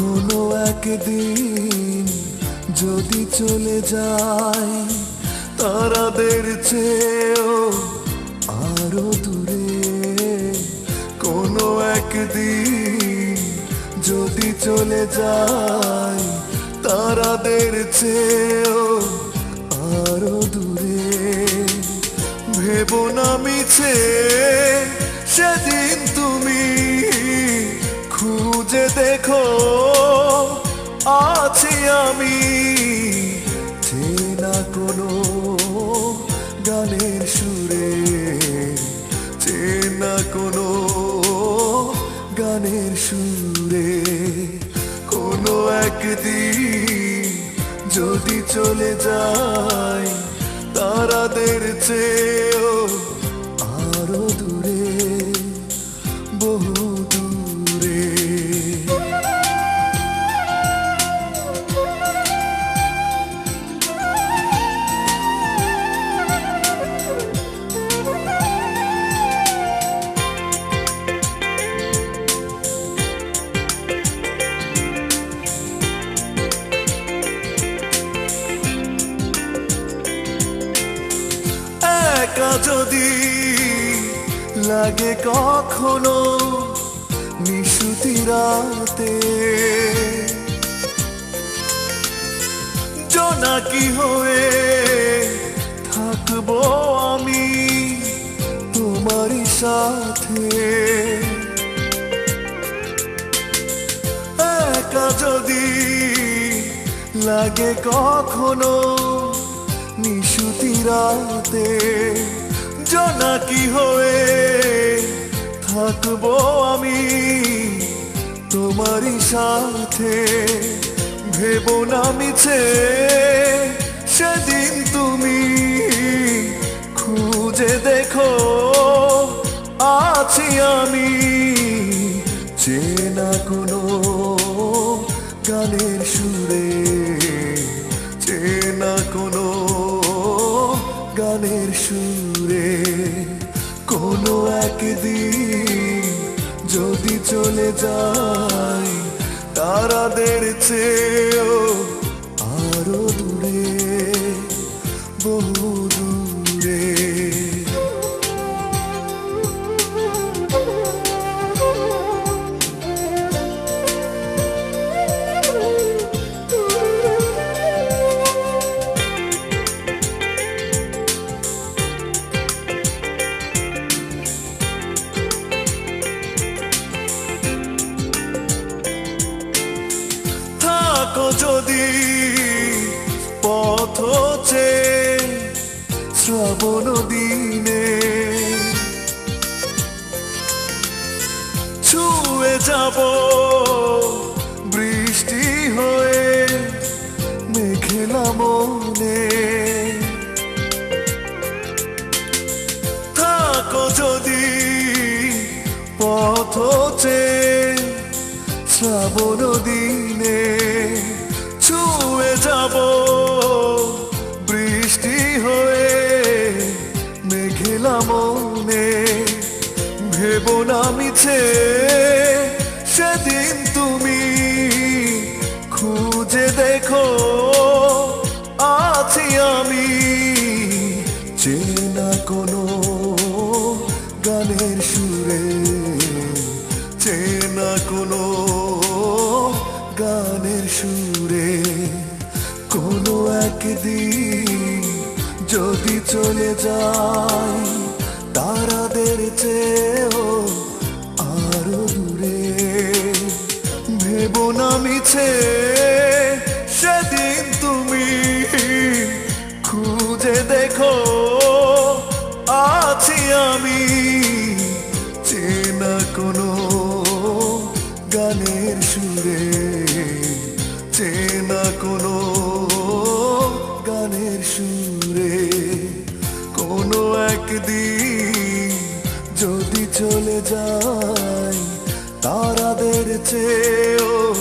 কোনো একদিন যদি চলে যায়, তারাদের চেয়েও আরও দূরে। কোনো একদিন যদি চলে যায়, তারাদের চেয়েও আরও দূরে। ভেবো না মিছে, সেদিন তুমি খুঁজে দেখো আমি চেনা কোনো গানের সুরে, চেনা কোনো গানের সুরে। কোনো একদিন যদি চলে যায় তারাদের চেয়েও আরও দূরে, বহু একা যদি লাগে কখনো নিশুতি রাতে। জোনাকি হয়ে থাকব আমি তোমারই সাথে। একা যদি লাগে কখনো নিশুতি রাতে। জোনাকি হয়ে থাকব আমি তোমারই সাথে? ভেবো না মিছে, সেদিন তুমি খুঁজে দেখো, আছি আমি। চেনা কোনো গানের সুরে গানের সুরে কোনো একদিন যদি চলে যায় তারাদের চেয়েও শ্রাবণ দিনে ছুঁয়ে যাব বৃষ্টি হয়ে মেঘেলা মনে। থাকো যদি পথ শ্রাবণ দিনে ছুঁয়ে যাব দেখো, আছি আমি। চেনা কোনো গানের সুরে, চেনা কোনো গানের সুরে। কোনো একদিন যদি চলে যায় তারাদের চেয়েও আরও দূরে। ভেবো না মিছে। দেখো, আছি আমি। চেনা কোনো গানের সুরে। চেনা কোনো গানের সুরে। কোনো একদিন যদি চলে যায় তারাদের চেয়েও